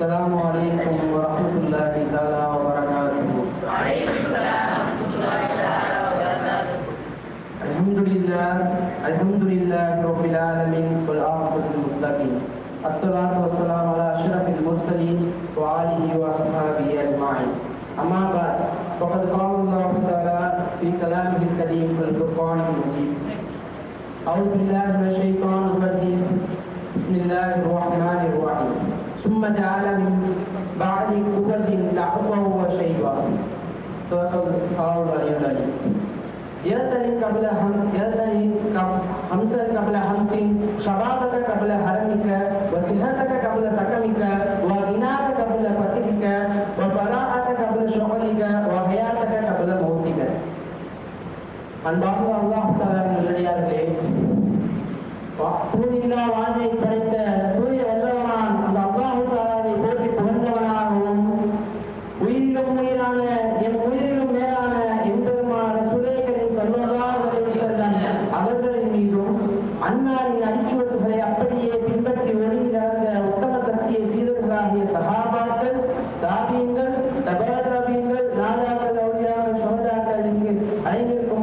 السلام عليكم ورحمة الله تعالى وبركاته. وعليكم السلام ورحمة الله تعالى وبركاته. الحمد لله الحمد لله رب العالمين والعاقبة للمتقين. الصلاة والسلام على أشرف المرسلين وآله وأصحابه أجمعين. أما بعد فقد قال الله تعالى في كلامه الكريم والفرقان المجيد. أعوذ بالله من الشيطان الرجيم. بسم الله الرحمن الرحيم. ثم جعل يرتهب قبل هم يرتهب خمسا قبل خمس شبابك قبل هرمك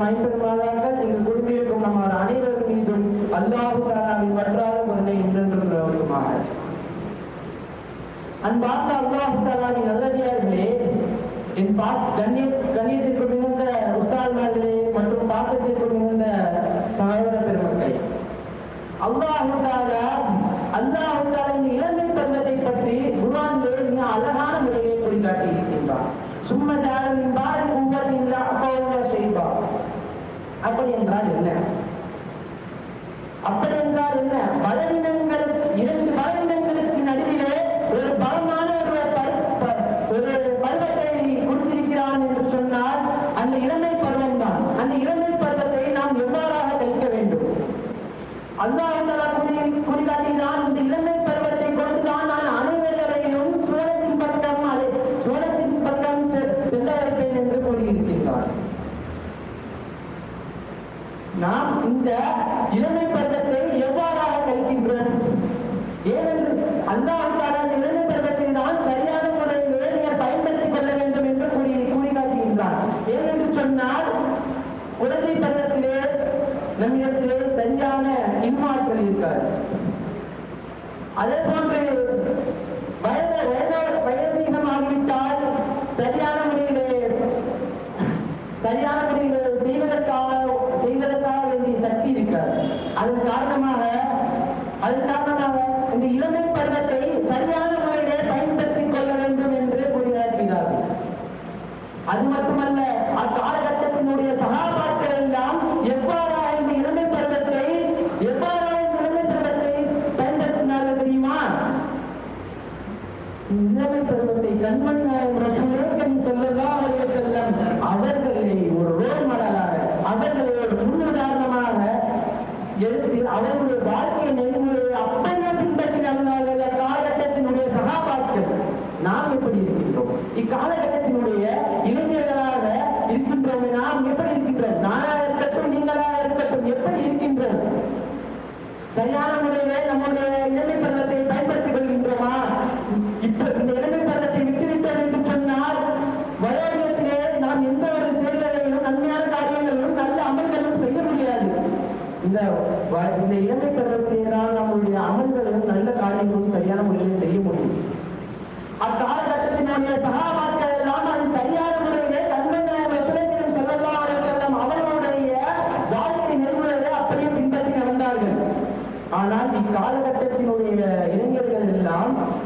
அனைவருக்கும் ஐம்பெருமாதாக்கள் இங்கு குடும்பியிருக்கும் நம்ம அனைவர் மீதும் அல்லாஹு தாலாவின் வற்றாத பொருளை என்றென்றுமாக அன்பார்ந்த அல்லாஹு தாலாவின் நல்லடியார்களே என் பாஸ் கண்ணியம் கண்ணியத்திற்கு மிகுந்த உஸ்தாத்மார்களே மற்றும் பாசத்திற்கு மிகுந்த சகோதர பெருமக்களே அல்லாஹு தாலா அல்லாஹு தாலா இந்த இளமை பருவத்தை பற்றி குர்ஆனிலே மிக அழகான முறையிலே குறிக்காட்டி இருக்கின்றார் சும்ம ஜாலமின் பாரி குவத்தின் அஃபௌவ ஷைபா அப்படி என்றால் என்ன அப்படி என்றால் என்ன பலவீனங்களுக்கு இரண்டு பலவீனங்களுக்கு நடுவிலே ஒரு பலமான ஒரு பரு- ப- ஒரு பருவத்தை கொடுத்திருக்கிறான் என்று சொன்னால் அந்த இளமை பருவம் தான் அந்த இளமை பருவத்தை நாம் எவ்வாறாக கழிக்க வேண்டும் அல்லாஹ் தஆலா கூறி- குறிகாட்டுகிறான் இந்த இளமை பருவத்தை கொண்டுதான் நான் அனைவர்களையும் சோழத்தின் பக்கம் அதை சோழத்தின் பக்கம் செ- செல்ல வைப்பேன் என்று கூறியிருக்கின்றான் நாம் இந்த இளமை பருவத்தை எவ்வாறாக கழிக்கின்றோம்? ஏனென்று அந்த தஆலா இளமை பருவத்தை தான் சரியான முறையில் இளைஞர் பயன்படுத்திக் கொள்ள வேண்டும் என்று கூறி கூறி காட்டுகின்றார் ஏனென்று சொன்னால் குழந்தை பருவத்திலே நம்மிடத்திலே சரியான இன்மாற்றல் இருக்காது. அதே போன்று வயது வயது வயதீகமாகிவிட்டால் சரியான முறையிலே சரியான முறையில் செய்வதற்காக செய்வதற்காக வேண்டிய சக்தி இருக்காது அதன் காரணமாக அதன் காரணமாக இந்த இளமை பருவத்தை சரியான முறையிலே பயன்படுத்திக் கொள்ள வேண்டும் என்று கூறியிருக்கிறார்கள் அது மட்டுமல்ல அக்காலகட்டத்தினுடைய சகாபாக்கள் எல்லாம் எவ்வாறாக இந்த இளமை பருவத்தை எவ்வாறாக இந்த இளமை பருவத்தை பயன்படுத்தினார்கள் தெரியுமா? இளமை பருவத்தை கண்மணி நாயகம் ரசூலுல்லாஹி ஸல்லல்லாஹு அலைஹி அவர்களை ஒரு ரோல் மாடலாக அவர்களை ஒரு முன்னுதாரணமாக எடுத்து அவர்களுடைய வாழ்க்கையை நெருங்க இப்ப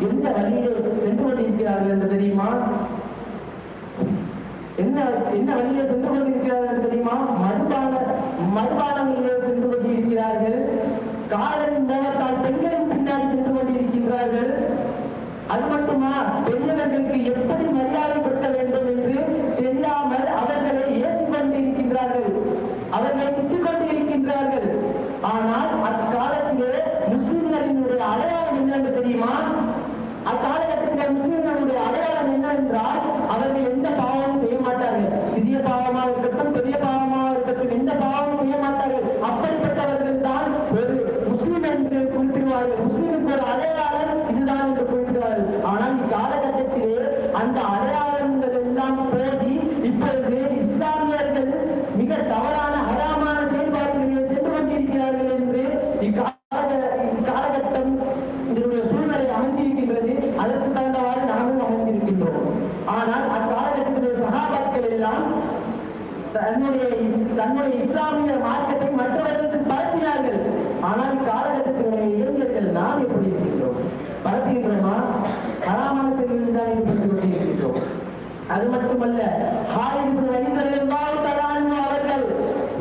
எந்த வழியிலே சென்று கொண்டிருக்கிறார்கள் என்று தெரியுமா? என்ன என்ன வழியிலே சென்று கொண்டிருக்கிறார்கள் என்று தெரியுமா? மதுபான மதுபானங்களிலே சென்று கொண்டிருக்கிறார்கள். காதலின் மோகத்தால் பெண்களின் பின்னாடி சென்று கொண்டிருக்கின்றார்கள். அது மட்டுமா? பெண் இஸ்- இஸ்லாமிய மார்க்கத்தை மற்றவர்களுக்கு பரப்பினார்கள். ஆனால் காலகட்டத்தினுடைய இளைஞர்கள் நாம் எப்படி இருக்கின்றோம்? பரப்புகின்றோமா ஹராமான செயல்களில் தான் ஈடுபட்டு கொண்டிருக்கின்றோம். அது மட்டுமல்ல ஹாலித் வலிதல்லாஹு தஆலா அவர்கள்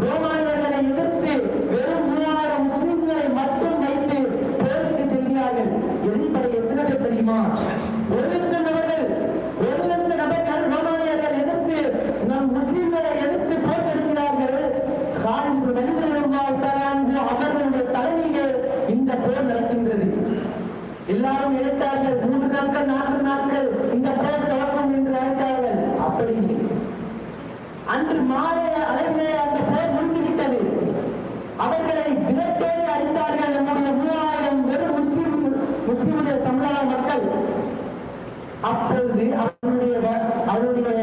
ரோமானியர்களை எதிர்த்து வெறும் மூவாயிரம் முஸ்லிம்களை மட்டும் வைத்து போருக்கு செல்கிறார்கள் எதிர்ப்படை எத்தனை பேர் தெரியுமா ஒரு லட்சம் நபர்கள் ஒரு லட்சம் நபர்கள் ரோமானியர்கள் எதிர்த்து நம் முஸ்லிம்களை எதிர்த்து போட்டிருக்கிறார்கள் ஹாலித் வலிதல்லாஹு தஆலா அவர்களுடைய தலைமையிலே இந்த நடக்கின்றது. எல்லாரும் நினைத்தார்கள் மூன்று நாட்கள் நான்கு நாட்கள் இந்த போர் தொடங்கும் என்று அழைத்தார்கள். அப்படி அன்று மாலை அளவிலே அந்த போர் முடிந்துவிட்டது. அவர்களை விரட்டோடு அடித்தார்கள் நம்முடைய மூவாயிரம் வெறும் முஸ்லிம் முஸ்லிமுடைய சமுதாய மக்கள். அப்பொழுது அவருடைய அவருடைய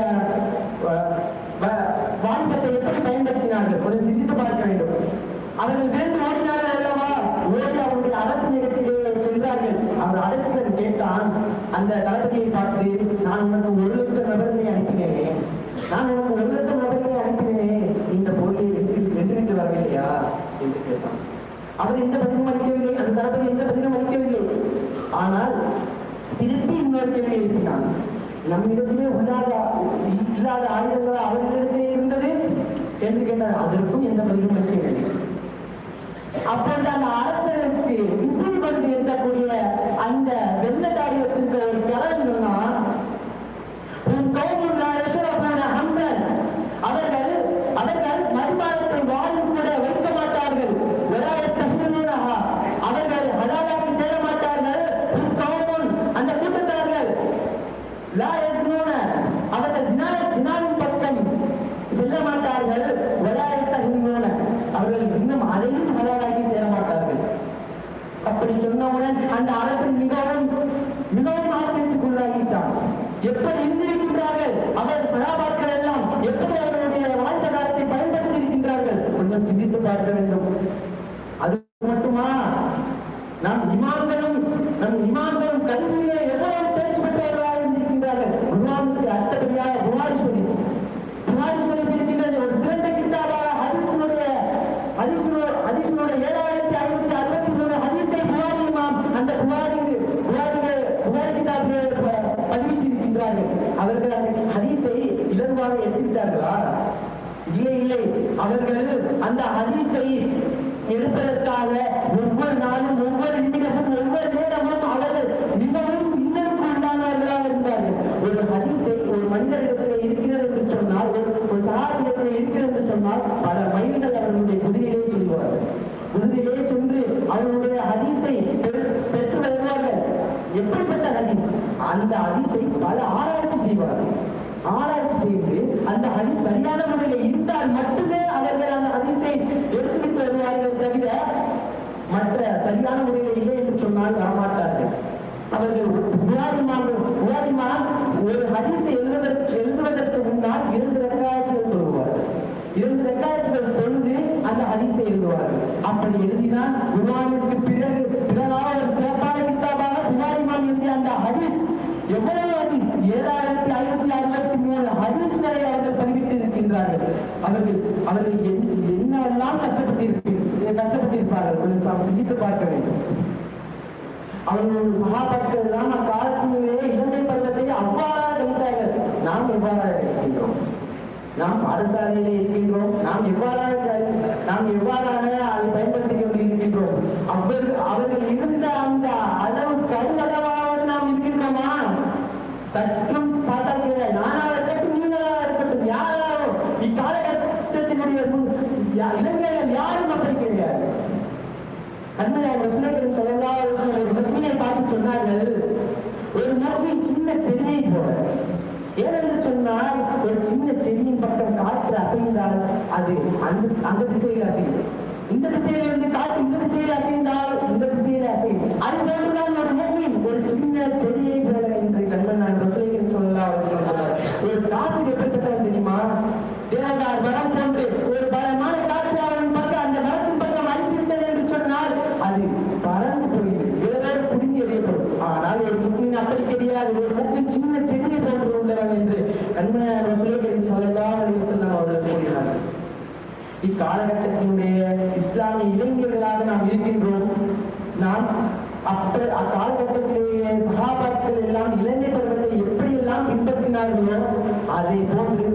வாய்ப்பத்தை எப்படி பயன்படுத்தினார்கள்? கொஞ்சம் சிந்தித்து பார்க்க வேண்டும். அவர்கள் விரைந்து ஓடினார்கள் அந்த அவர் அரசன் கேட்டான் அந்த தளபதியை பார்த்து நான் உனக்கு ஒரு லட்சம் நபர்களை அனுப்பினேனே. நான் உனக்கு ஒரு லட்சம் நபர்களை அனுப்பினேனே. இந்த போட்டியை வெற்றி வென்றுவிட்டு வரவில்லையா? என்று கேட்டான். அவர் எந்த பதிலும் அளிக்கவில்லை அந்த தளபதி எந்த பதிலும் அளிக்கவில்லை. ஆனால் திருப்பி இன்னொரு கேள்வி எழுப்பினான். நம்மிடத்திலே உள்ளாத இல்லாத ஆயுதங்கள் அவர்களிடத்திலே இருந்தது? என்று கேட்டார் அதற்கும் எந்த பதிலும் அளிக்கவில்லை. அப்பொழுது அந்த அரசனுக்கு விசிறி பந்து இருக்கக்கூடிய எப்படி இருந்திருக்கின்றார்கள்? அவர் சகாபாக்கள் எல்லாம் எப்படி அவர்களுடைய வாழ்ந்த காலத்தை பயன்படுத்தி இருக்கின்றார்கள் கொஞ்சம் சிந்தித்து பார்க்க வேண்டும். அது மட்டுமா? நம் இமாந்தனும் நம் இமாந்தனும் கல்வியை அவர்கள் அந்த ஹதீஸை எடுப்பதற்காக ஒவ்வொரு நாளும் ஒவ்வொரு நிமிடமும் ஒவ்வொரு நேரமும் அவர்கள் மிகவும் இன்னும் உண்டானவர்களாக இருந்தார்கள் ஒரு ஹதீஸை ஒரு மனிதரிடத்தில் இருக்கிறது என்று சொன்னால் ஒரு ஒரு இருக்கிறது என்று சொன்னால் பல மைல்கள் அவர்களுடைய குதிரையிலே செல்வார்கள். குதிரையிலே சென்று அவர்களுடைய ஹதீஸை பெற்று வருவார்கள். எப்படிப்பட்ட ஹதீஸ் அந்த ஹதீஸை பல ஆராய்ச்சி செய்வார்கள். ஆராய்ச்சி செய்து அந்த ஹதீஸ் சரியான முறையில் இருந்தால் மட்டுமே அவர்கள் அந்த ஹதீஸை எடுத்துவிட்டு வருவார்கள் தவிர மற்ற சரியான முறையில் இல்லை என்று சொன்னால் வரமாட்டார்கள். அவர்கள் புகாரிமான் புகாரிமான் ஒரு ஹரிசை எழுதுவதற்கு எழுதுவதற்கு முன்னால் இரண்டு ரெக்காயத்தில் தொழுவார்கள். இரண்டு ரெக்காயத்துகள் தொழுது அந்த ஹரிசை எழுதுவார்கள். அப்படி எழுதினால் குர்ஆனுக்கு பிறகு பிறகு சிறப்பாக சிறப்பான கித்தாபாக குமாரிமான் எழுதிய அந்த ஹரிஸ் எவ்வளவு ஹரிஸ்? ஏழாயிரத்தி அவர்கள் அவர்கள் என்னெல்லாம் கஷ்டப்பட்டிருப்பீர்கள். கஷ்டப்பட்டிருப்பார்கள். நாம் சிந்தித்து பார்க்க வேண்டும். அவர்கள் சகாபாக்கள் எல்லாம் அக்காலத்திலே இளமை பருவத்தை அவ்வாறாக கழித்தார்கள். நாம் எவ்வாறாக இருக்கின்றோம்? நாம் பாடசாலையிலே இருக்கின்றோம். நாம் எவ்வாறாக நாம் எவ்வாறாக அதை பயன்படுத்திக் கொண்டிருக்கின்றோம் அவர் அவர்கள் இருந்த அந்த அளவு கருளவாவது நாம் இருக்கின்றோமா சற்றும் பார்த்தாங்க நானாக இருக்கட்டும் நீங்களாக இருக்கட்டும் யாராலும் இக்காலகட்டத்தினுடைய முன் யா- இளைஞர்கள் யாரும் அப்படி கிடையாது அண்ணன் ரசூலுல்லாஹி ஸல்லல்லாஹு பார்த்து சொன்னார்கள். ஒரு முஸ்லிம் சின்ன செடியை போல. ஏனென்று சொன்னால் ஒரு சின்ன செடியின் பக்கம் காற்று அசைந்தால் அது அந்த அந்த திசையில் அசையும். இந்த திசையிலிருந்து காற்று இந்த திசையில் அசைந்தால் இந்த திசையில் அசையும். அது போன்றுதான் ஒரு ஒரு சின்ன செடியை போல என்று கண்மன் நான் ரசூலுல்லாஹி ஸல்லல்லாஹு கிடையாது ஒரு மூக்கின் சின்ன செடியை போன்று என்று கண்மையான சுயகரின் சொல்லலாம் அவர்கள் கூறினார்கள். இக்காலகட்டத்தினுடைய இஸ்லாமிய இளைஞர்களாக நாம் இருக்கின்றோம். நாம் அப்ப அக்காலகட்டத்திலேயே சகாபாக்கள் எல்லாம் இளைஞர் பருவத்தை எப்படியெல்லாம் பின்பற்றினார்களோ அதை போன்று